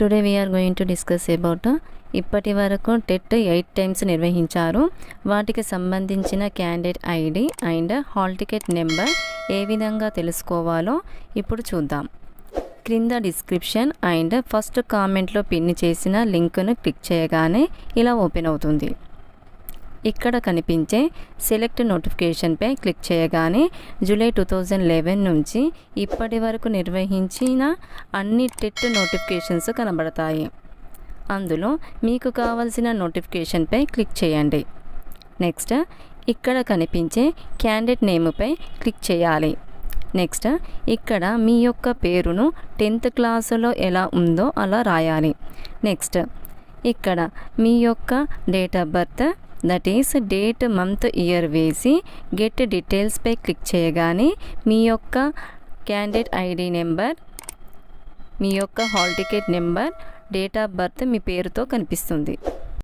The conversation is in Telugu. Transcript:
Today we are going to discuss about ఇప్పటి వరకు టెట్ ఎయిట్ టైమ్స్ నిర్వహించారు. వాటికి సంబంధించిన candidate ID and hall ticket number ఏ విధంగా తెలుసుకోవాలో ఇప్పుడు చూద్దాం. క్రింద డిస్క్రిప్షన్ అండ్ ఫస్ట్ కామెంట్లో పిన్ చేసిన లింక్ను క్లిక్ చేయగానే ఇలా ఓపెన్ అవుతుంది. ఇక్కడ కనిపించే సెలెక్ట్ నోటిఫికేషన్పై క్లిక్ చేయగానే జూలై టూ థౌజండ్ లెవెన్ నుంచి ఇప్పటి వరకు నిర్వహించిన అన్ని టెట్ నోటిఫికేషన్స్ కనబడతాయి. అందులో మీకు కావలసిన నోటిఫికేషన్పై క్లిక్ చేయండి. నెక్స్ట్ ఇక్కడ కనిపించే క్యాండిడేట్ నేముపై క్లిక్ చేయాలి. నెక్స్ట్ ఇక్కడ మీ యొక్క పేరును టెన్త్ క్లాసులో ఎలా ఉందో అలా రాయాలి. నెక్స్ట్ ఇక్కడ మీ యొక్క date of birth that is date month year వేసి గెట్ డీటెయిల్స్పై క్లిక్ చేయగానే మీ యొక్క క్యాండిడేట్ ఐడి నెంబర్ మీ యొక్క hall ticket number date of birth మీ పేరుతో కనిపిస్తుంది.